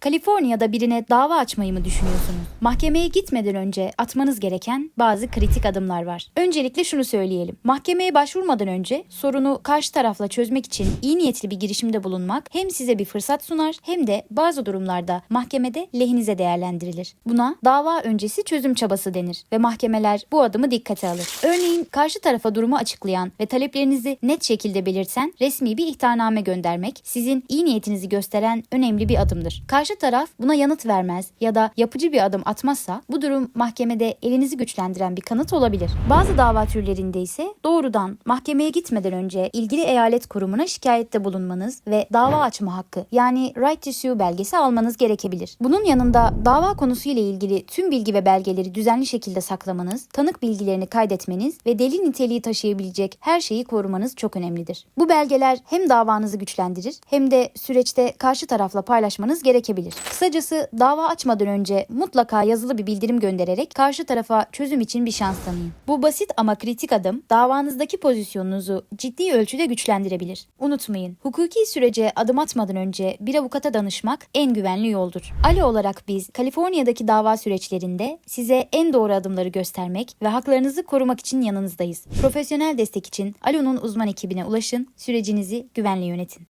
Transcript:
Kaliforniya'da birine dava açmayı mı düşünüyorsunuz? Mahkemeye gitmeden önce atmanız gereken bazı kritik adımlar var. Öncelikle şunu söyleyelim. Mahkemeye başvurmadan önce sorunu karşı tarafla çözmek için iyi niyetli bir girişimde bulunmak hem size bir fırsat sunar hem de bazı durumlarda mahkemede lehinize değerlendirilir. Buna dava öncesi çözüm çabası denir ve mahkemeler bu adımı dikkate alır. Örneğin karşı tarafa durumu açıklayan ve taleplerinizi net şekilde belirten resmi bir ihtarname göndermek sizin iyi niyetinizi gösteren önemli bir adımdır. Karşı taraf buna yanıt vermez ya da yapıcı bir adım atmazsa bu durum mahkemede elinizi güçlendiren bir kanıt olabilir. Bazı dava türlerinde ise doğrudan mahkemeye gitmeden önce ilgili eyalet kurumuna şikayette bulunmanız ve dava açma hakkı yani right to sue belgesi almanız gerekebilir. Bunun yanında dava konusuyla ilgili tüm bilgi ve belgeleri düzenli şekilde saklamanız, tanık bilgilerini kaydetmeniz ve delil niteliği taşıyabilecek her şeyi korumanız çok önemlidir. Bu belgeler hem davanızı güçlendirir hem de süreçte karşı tarafla paylaşmanız gerekebilir. Kısacası dava açmadan önce mutlaka yazılı bir bildirim göndererek karşı tarafa çözüm için bir şans tanıyın. Bu basit ama kritik adım davanızdaki pozisyonunuzu ciddi ölçüde güçlendirebilir. Unutmayın, hukuki sürece adım atmadan önce bir avukata danışmak en güvenli yoldur. Ali olarak biz Kaliforniya'daki dava süreçlerinde size en doğru adımları göstermek ve haklarınızı korumak için yanınızdayız. Profesyonel destek için Alo'nun uzman ekibine ulaşın, sürecinizi güvenli yönetin.